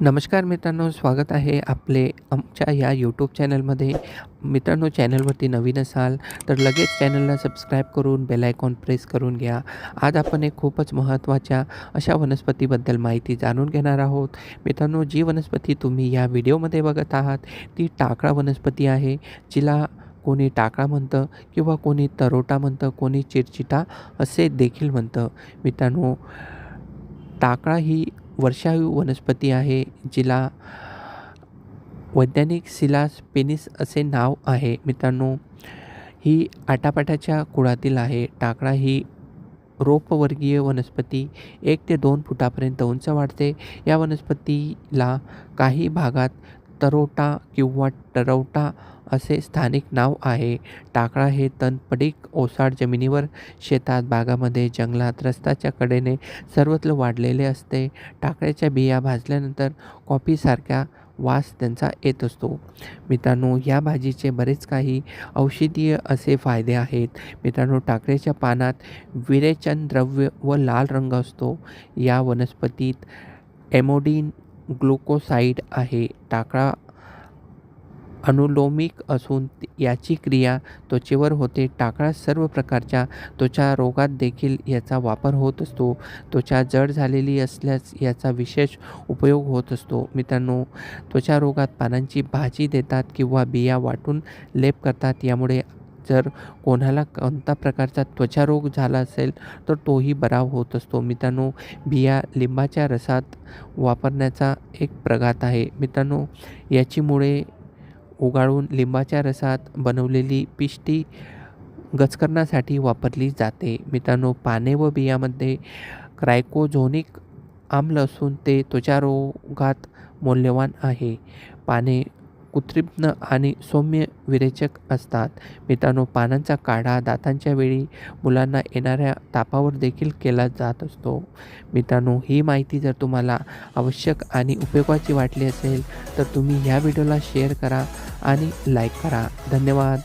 नमस्कार मित्रांनो स्वागत आहे आपले आमच्या या यूट्यूब चॅनलमध्ये मित्रांनो चॅनलवरती नवीन असाल तर लगेच चॅनलला सबस्क्राईब करून बेल आयकॉन प्रेस करून घ्या. आज आपण एक खूपच महत्त्वाच्या अशा वनस्पतीबद्दल माहिती जाणून घेणार आहोत. मित्रांनो जी वनस्पती तुम्ही या व्हिडिओमध्ये बघत आहात ती टाकळा वनस्पती आहे जिला कोणी टाकळा म्हणतं किंवा कोणी तरोटा म्हणतं कोणी चिरचिटा असे देखील म्हणतं. मित्रांनो टाकळा ही वर्षायू वनस्पती आहे जिला वैज्ञानिक सिलास पेनिस असे नाव आहे. मित्रांनो ही आटापाटाच्या कुळातील आहे. टाकळा ही रोपवर्गीय वनस्पती. एक ते दोन फुटापर्यंत उंच वाढते. या वनस्पतीला काही भागात तरोटा किंवा टरवटा असे स्थानिक नाव आहे. टाकळा हे तण पडीक ओसाड जमिनीवर शेतात बागामध्ये जंगलात रस्त्याच्या कडेने सर्वत्र वाढलेले असते. टाकळ्याच्या बिया भाजल्यानंतर कॉफीसारख्या वास त्यांचा येत असतो. मित्रांनो या भाजीचे बरेच काही औषधीय असे फायदे आहेत. मित्रांनो टाकळ्याच्या पानात विरेचन द्रव्य व लाल रंग असतो. या वनस्पतीत एमोडीन ग्लुकोसाईड आहे. टाकळा अनुलोमिक असून याची क्रिया त्वचेवर होते. टाकळा सर्व प्रकारच्या त्वचा रोगात देखील याचा वापर होत असतो. त्वचा जड झालेली असल्यास याचा विशेष उपयोग होत असतो. मित्रांनो त्वचा रोगात पानांची भाजी देतात किंवा बिया वाटून लेप करतात. यामुळे जर कोणाला कोणता प्रकारचा त्वचारोग झाला असेल तर तोही बरा होत असतो. मित्रांनो बिया लिंबाच्या रसात वापरण्याचा एक प्रघात आहे. मित्रांनो याची मुळे उगाळून लिंबाच्या रसात बनवलेली पिष्टी गचकरणासाठी वापरली जाते. मित्रांनो पाने व बियामध्ये क्रायकोझोनिक आम्ल असून ते त्वचारोगात मौल्यवान आहे. पाने कृत्रिम आणि सौम्य विरेचक असतात. मित्रांनो पानांचा काढा दातांच्या वेळी मुलांना येणाऱ्या तापावर देखील केला जात असतो. मित्रांनो ही माहिती जर तुम्हाला आवश्यक आणि उपयोगाची वाटली असेल तर तुम्ही ह्या व्हिडिओला शेअर करा आणि लाईक करा. धन्यवाद.